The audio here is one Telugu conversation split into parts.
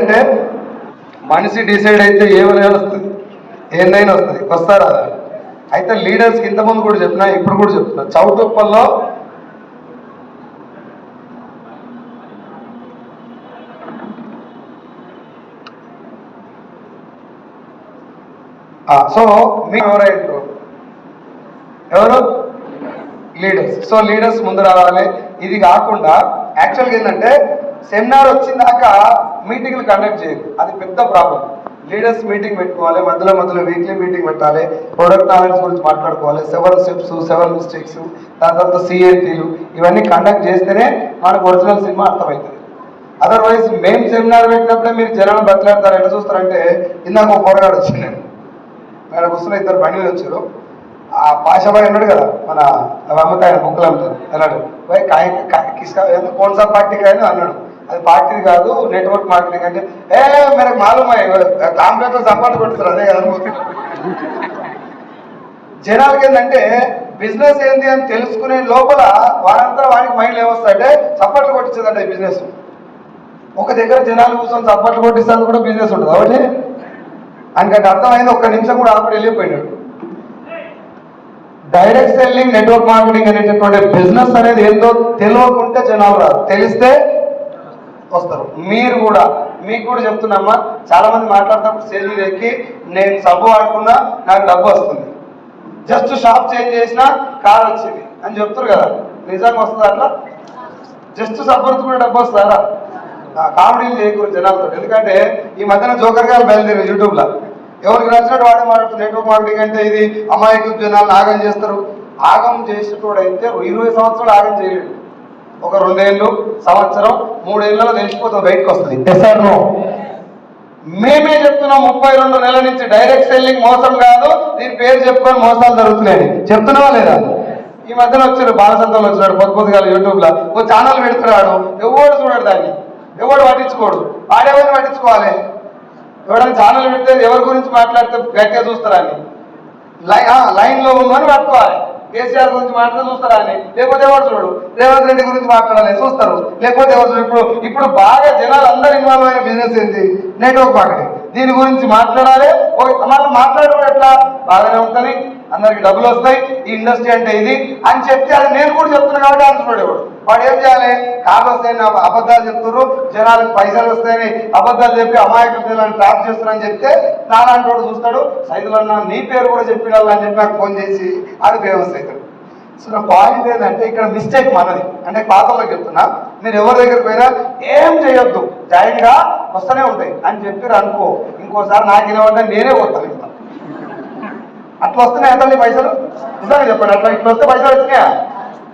అంటే మనిషి డిసైడ్ అయితే ఏమైనా వస్తుంది? ఏందైనా వస్తుంది? వస్తారా? అయితే లీడర్స్కి ఇంతకుముందు కూడా చెప్పినా ఇప్పుడు కూడా చెప్తున్నా. చౌటుప్పల్లో సో మీ ఎవరైనా ఎవరు? లీడర్స్ సో లీడర్స్ ముందు రావాలి. ఇది కాకుండా యాక్చువల్గా ఏంటంటే సెమినార్ వచ్చిందాక మీటింగ్లు కండక్ట్ చేయదు అది పెద్ద ప్రాబ్లం. లీడర్స్ మీటింగ్ పెట్టుకోవాలి మధ్యలో మధ్యలో వీక్లీ మీటింగ్ పెట్టాలి ప్రొడక్ట్ నాలెడ్జ్ గురించి మాట్లాడుకోవాలి సెవెన్ స్టెప్స్ సెవెన్ మిస్టేక్స్ దాని తర్వాత సిఏటీలు ఇవన్నీ కండక్ట్ చేస్తేనే మనకు ఒరిజినల్ సినిమా అర్థమవుతుంది. అదర్వైజ్ మేము సెమినార్ పెట్టినప్పుడే మీరు జనాలు బతలాడతారు. ఎట్లా చూస్తారంటే ఇందాక ఒక పొరగాడు వచ్చింది మేడం వస్తున్న ఇద్దరు బండి మీద వచ్చారు. ఆ పాషాబాయ్ ఉన్నాడు కదా మన అమ్మకాయ ముక్కలు అమ్ముతారు అన్నాడు పోయి కాయ కిస్కా కోన్సా పార్టీకి కానీ అన్నాడు. అది పార్టీ కాదు నెట్వర్క్ మార్కెటింగ్ అంటే ఏ మీరు మాలూమ్ కాంప్లెక్స్ సపోర్ట్ కొడుతారు అదే కదా జనాలకి ఏంటంటే బిజినెస్ ఏంది అని తెలుసుకునే లోపల వారంతా వాడికి మైండ్ ఏమొస్తాయంటే చప్పట్లు కొట్టించదంటే బిజినెస్ ఒక దగ్గర జనాలు కూర్చొని చప్పట్లు కొట్టిస్తుంది కూడా బిజినెస్ ఉంటుంది కాబట్టి ఆయనకంటే అర్థమైంది ఒక్క నిమిషం కూడా ఆపడి వెళ్ళిపోయినాడు డైరెక్ట్ సెల్లింగ్ నెట్వర్క్ మార్కెటింగ్ అనేటటువంటి బిజినెస్ అనేది ఏందో తెలియకుంటే జనాలు రాదు తెలిస్తే వస్తారు. మీరు కూడా మీకు కూడా చెప్తున్నామ్మా చాలా మంది మాట్లాడుతున్నప్పుడు స్టేజ్ మీద ఎక్కి నేను సబ్బు వాడుకున్నా నాకు డబ్బు వస్తుంది. జస్ట్ షాప్ చేంజ్ చేసినా కార్ వచ్చింది. అని చెప్తారు కదా నిజంగా వస్తుంది అట్లా? జస్ట్ సబ్బు కూడా డబ్బు వస్తారా కామెడీలు చేయకూడదు జనాలతో. ఎందుకంటే ఈ మధ్యన జోకర్ గారు బయలుదేరారు యూట్యూబ్లో ఎవరికి నచ్చినట్టు వాడే మాట్లాడుతున్నారు నెట్వర్క్ మార్కెటింగ్ అంటే ఇది అమాయకు జనాలను ఆగం చేస్తారు. ఆగం చేసేటోడు అయితే ఇరవై సంవత్సరాలు ఆగం చేయలేడు. ఒక రెండేళ్ళు సంవత్సరం మూడేళ్ళలో తెలిసిపోతుంది బయటకు వస్తుంది ఎస్ఆర్ నో మేమే చెప్తున్నాం ముప్పై రెండు నెలల నుంచి డైరెక్ట్ సెల్లింగ్ మోసం కాదు దీని పేరు చెప్పుకొని మోసాలు జరుగుతున్నాయి చెప్తున్నావా లేదా? ఈ మధ్యన వచ్చారు బాలసంతంలో వచ్చినాడు పొద్దు యూట్యూబ్లో ఓ ఛానల్ పెడుతున్నాడు ఎవడు చూడడు దాన్ని? ఎవడు పట్టించుకోడు? వాడేవాడిని పట్టించుకోవాలి? ఎవడైనా ఛానల్ పెడితే ఎవరి గురించి మాట్లాడితే గట్టిగా చూస్తారని లైన్లో ఉందని పట్టుకోవాలి. కేసీఆర్ గురించి మాట్లాడి చూస్తారా అని? లేకపోతే ఎవరు చూడు రేవంత్ రెడ్డి గురించి మాట్లాడాలి చూస్తారు. లేకపోతే ఎవరు చూడు ఇప్పుడు ఇప్పుడు బాగా జనాలు అందరు ఇన్వాల్వ్ అయిన బిజినెస్ ఏంటి నెట్వర్క్ మార్కెటింగ్ దీని గురించి మాట్లాడాలి. ఒక- మనం మాట్లాడడం ఎట్లా? బాగానే ఉంటుంది. అందరికి డబ్బులు వస్తాయి ఈ ఇండస్ట్రీ అంటే ఇది అని చెప్తే అది నేను కూడా చెప్తున్నాను కాబట్టి అంటున్నాడు ఎవడు. వాడు ఏం చేయాలి? కార్లు వస్తాయని అబద్ధాలు చెప్తున్నారు జనాలకు పైసలు వస్తాయని అబద్ధాలు చెప్పి అమాయక జనాలను ట్రాప్ చేస్తున్నారని చెప్తే నాలాంటి వాడు చూస్తాడు సైదులన్నా నీ పేరు కూడా చెప్పిన అని చెప్పి నాకు ఫోన్ చేసి అది ఫేమస్ అవుతాడు. సో నా పాయింట్ ఏంటంటే ఇక్కడ మిస్టేక్ మనది. అంటే పాత్రలో చెప్తున్నా మీరు ఎవరి దగ్గరికి పోయినా ఏం చేయొద్దు జాయిన్గా వస్తూనే ఉంటాయి. అని చెప్పారు అనుకో. ఇంకోసారి నాకు ఇవ్వంటే నేనే కొత్త అట్లా వస్తున్నాయి ఎంత పైసలు? నిజంగా చెప్పండి అట్లా ఇట్లా వస్తే పైసలు వచ్చినాయా?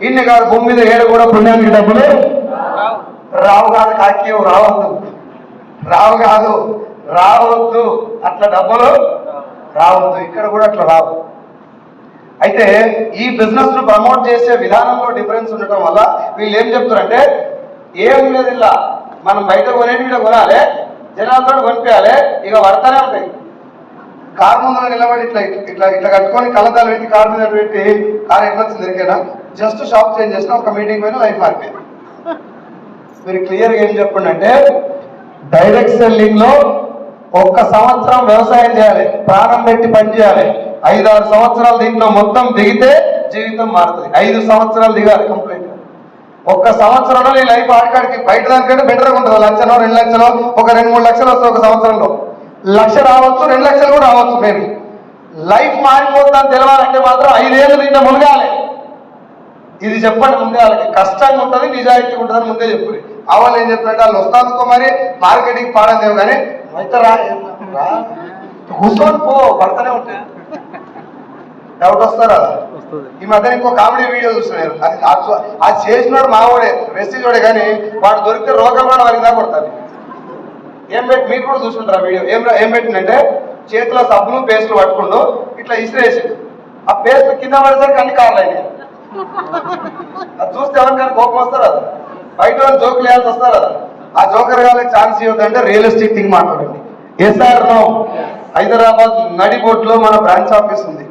ఇన్ని కాదు భూమి మీద ఏడు కూడా పుణ్యానికి డబ్బులు రావు కాదు కాక్యం రావద్దు. రావు కాదు రావద్దు. అట్లా డబ్బులు రావద్దు. ఇక్కడ కూడా అట్లా రావు. అయితే ఈ బిజినెస్ను ప్రమోట్ చేసే విధానంలో డిఫరెన్స్ ఉండటం వల్ల వీళ్ళు ఏం చెప్తారంటే ఏం లేదు ఇలా. మనం బయట కొనేటి కొనాలి జనాలతో కొనిపించాలి ఇక పడతానే ఉంటాయి. కార్ ముందు నిలబడి ఇట్లా ఇట్లా ఇట్లా కట్టుకొని కళ్ళద్దాలు పెట్టి కారు మీద పెట్టి కారు ఎట్లా వచ్చింది జస్ట్ షాప్ చేంజ్ చేసిన ఒక మీటింగ్ పోయిన లైఫ్ మారిపోయింది. మీరు క్లియర్గా ఏం చెప్పండి అంటే డైరెక్ట్ సెల్లింగ్లో ఒక్క సంవత్సరం వ్యవసాయం చేయాలి ప్రాణం పెట్టి పని చేయాలి. ఐదారు సంవత్సరాలు దీంట్లో మొత్తం దిగితే జీవితం మారుతుంది. ఐదు సంవత్సరాలు దిగాలి కంప్లీట్ ఒక్క సంవత్సరంలో నీ లైఫ్ ఆడికాడికి బయట దానికంటే బెటర్గా ఉంటుంది. లక్షలో రెండు లక్షలు ఒక రెండు మూడు లక్షలు వస్తాయి ఒక సంవత్సరంలో. లక్ష రావచ్చు రెండు లక్షలు కూడా రావచ్చు మేబీ. లైఫ్ మారిపోతుందని తెలవాలంటే మాత్రం ఐదేళ్ళు నిన్న మునగాలి. ఇది చెప్పండి ముందే వాళ్ళకి. కష్టంగా ఉంటుంది నిజాయితీ ఉంటుంది ముందే చెప్పండి. అవ్వాలి ఏం చెప్పారంటే వాళ్ళు వస్తానుకో మరి మార్కెటింగ్ పాడదేవు కానీ అయితే రా. కూర్చొని పో పడతానే ఉంటాయి డౌట్ వస్తారా? ఈ మధ్య ఇంకో కామెడీ వీడియో చూస్తున్నాను అది అది చేసినాడు మావాడే రెస్టిజోడే కానీ వాడు దొరికితే రోగం కూడా వారికి దాకా కొడతాను ఏం పెట్టి మీరు కూడా చూసుకుంటారు వీడియో? ఏం ఏం పెట్టిందంటే చేతిలో సబ్బులు పేస్ట్లు పట్టుకుంటూ ఇట్లా ఇసిరేసి ఆ పేస్ట్ కింద పడేసరికి అన్ని కార్లు అయినాయి. అది చూస్తే ఎవరికైనా కోపం వస్తారు అది? బయట వాళ్ళు జోకులు వేయాల్సి వస్తారు అది? ఆ జోకర్ గారికి ఛాన్స్ ఇవ్వద్దంటే రియలిస్టిక్ థింగ్ మాట్లాడండి. S R no. హైదరాబాద్ నడిబోట్లో మన బ్రాంచ్ ఆఫీస్ ఉంది.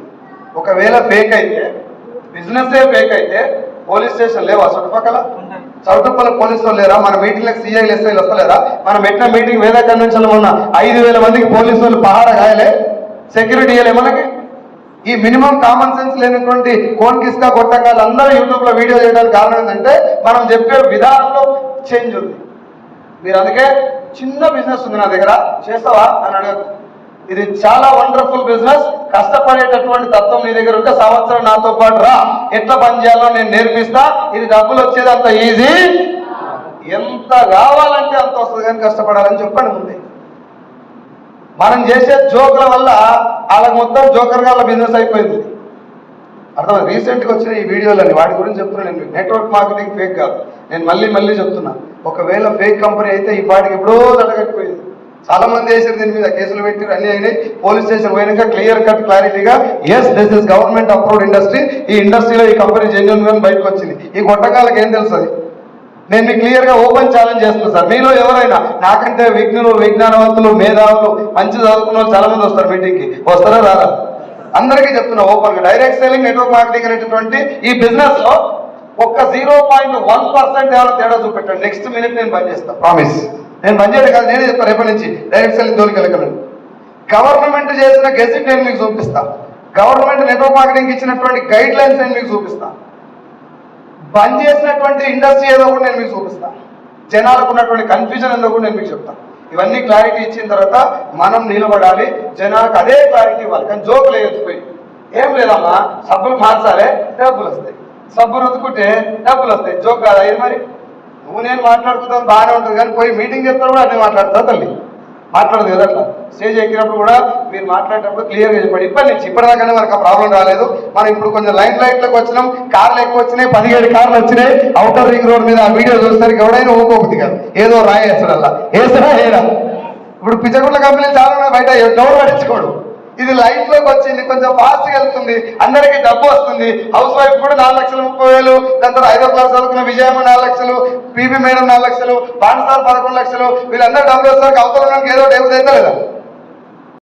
ఒకవేళ ఫేక్ అయితే బిజినెస్ ఫేక్ అయితే పోలీస్ స్టేషన్ లేవా చుట్టుపక్కల? చౌటుప్పల పోలీసు వాళ్ళు లేరా? మన మీటింగ్లకు సీఐలు ఎస్ఐలు వస్తలేరా? మనం పెట్టిన మీటింగ్ వేద కన్వెన్షన్ ఉన్న ఐదు వేల మందికి పోలీసు వాళ్ళు పహార గాయలే? సెక్యూరిటీ మనకి? ఈ మినిమం కామన్ సెన్స్ లేనటువంటి కోన్ కిస్కా కొట్టకాలు అందరూ యూట్యూబ్లో వీడియో చేయడానికి కారణం ఏంటంటే మనం చెప్పే విధానంలో చేంజ్ ఉంది. మీరు అందుకే చిన్న బిజినెస్ ఉంది నా దగ్గర. చేస్తావా? అని అడగదు ఇది చాలా వండర్ఫుల్ బిజినెస్ కష్టపడేటటువంటి తత్వం నీ దగ్గర ఉంటే సంవత్సరం నాతో పాటు రా. ఎట్లా పని చేయాలో నేను నేర్పిస్తా. ఇది డబ్బులు వచ్చేది అంత ఈజీ ఎంత కావాలంటే అంత వస్తుంది కానీ కష్టపడాలని చెప్పండి ముందే. మనం చేసే జోకుల వల్ల వాళ్ళకి మొత్తం జోకర్ గాళ్ళ బిజినెస్ అయిపోయింది. అర్థం రీసెంట్గా వచ్చిన ఈ వీడియోలని వాటి గురించి చెప్తున్నాను నేను నెట్వర్క్ మార్కెటింగ్ ఫేక్ కాదు. నేను మళ్ళీ మళ్ళీ చెప్తున్నా. ఒకవేళ ఫేక్ కంపెనీ అయితే ఈ పాటికి ఎప్పుడో తడగట్టిపోయింది చాలా మంది వేసారు దీని మీద కేసులు పెట్టారు అన్ని అయినాయి. పోలీస్ స్టేషన్ పోయినాక క్లియర్ కట్ క్లారిటీగా yes this is government approved industry ఈ ఇండస్ట్రీలో ఈ కంపెనీ జెన్యున్గా బయటకు వచ్చింది. ఈ గొట్టకాలకు ఏం తెలుస్తుంది నేను మీకు క్లియర్గా ఓపెన్ ఛాలెంజ్ చేస్తున్నాను సార్. మీలో ఎవరైనా నాకంటే విఘ్నులు విజ్ఞానవంతులు మేధావులు మంచి చదువుకున్న వాళ్ళు చాలా మంది వస్తారు మీటింగ్కి వస్తారా రారా? అందరికీ చెప్తున్నా ఓపెన్గా. డైరెక్ట్ సెల్లింగ్ నెట్వర్క్ మార్కెటింగ్ అనేటటువంటి ఈ బిజినెస్లో ఒక్క జీరో పాయింట్ వన్ పర్సెంట్ ఏమైనా తేడా చూపెట్టండి. నెక్స్ట్ మినిట్ నేను పనిచేస్తాను చేస్తాను ప్రామిస్ నేను బంద్ కాదు నేనే చెప్తాను రేపటి నుంచి డైరెక్ట్ సెల్లింగ్ దోలికి వెళ్ళగలను గవర్నమెంట్ చేసిన గెజిట్ నేను మీకు చూపిస్తా. గవర్నమెంట్ నెట్వర్క్ మార్కెటింగ్ ఇచ్చినటువంటి గైడ్ లైన్స్ నేను మీకు చూపిస్తా. బంద్ చేసినటువంటి ఇండస్ట్రీ ఏదో కూడా నేను మీకు చూపిస్తా. జనాలకు ఉన్నటువంటి కన్ఫ్యూజన్ ఏందో కూడా నేను మీకు చెప్తాను ఇవన్నీ క్లారిటీ ఇచ్చిన తర్వాత మనం నిలబడాలి. జనాలకు అదే క్లారిటీ ఇవ్వాలి. కానీ జోకులు వేయకపోయి ఏం లేదమ్మా సబ్బులు మార్చాలి డబ్బులు వస్తాయి. సబ్బు రుద్దుకుంటే డబ్బులు వస్తాయి. జోక్ కాదా ఇది మరి? నువ్వు నేను మాట్లాడుకుంటాను బాగానే ఉంటుంది. కానీ పోయి మీటింగ్ చెప్తాను కూడా అదే మాట్లాడతా తల్లి. మాట్లాడదు కదా అట్లా. స్టేజ్ ఎక్కినప్పుడు కూడా మీరు మాట్లాడేటప్పుడు క్లియర్గా చెప్పండి. ఇప్పటి నుంచి ఇప్పటిదాకానే మనకు ఆ ప్రాబ్లం రాలేదు. మనం ఇప్పుడు కొంచెం లైన్ లైట్లోకి వచ్చినాం కార్లు ఎక్కువ వచ్చినాయి పదిహేడు కార్లు వచ్చినాయి. అవుటర్ రింగ్ రోడ్ మీద ఆ వీడియో చూసేసరికి ఎవడైనా ఊపోతుంది కాదు. ఏదో రాయేస్తాడల్లా. వేసరా ఏరా ఇప్పుడు పిచ్చగుండ్ల కంపెనీలు చాలా ఉన్నాయి బయట ఎవరు పట్టించుకోడు ఇది లైట్లోకి వచ్చింది కొంచెం ఫాస్ట్ వెళ్తుంది అందరికీ డబ్బు వస్తుంది. హౌస్ వైఫ్ కూడా నాలుగు లక్షలు ముప్పై వేలు దాని తర్వాత ఐదో క్లాస్ చదువుకున్న విజయమ్మ నాలుగు లక్షలు పీబీ మేడం నాలుగు లక్షలు పాండసార్ పదకొండు లక్షలు వీళ్ళందరూ డబ్బులు వస్తారు అవతల ఏదో డబ్బు లేదా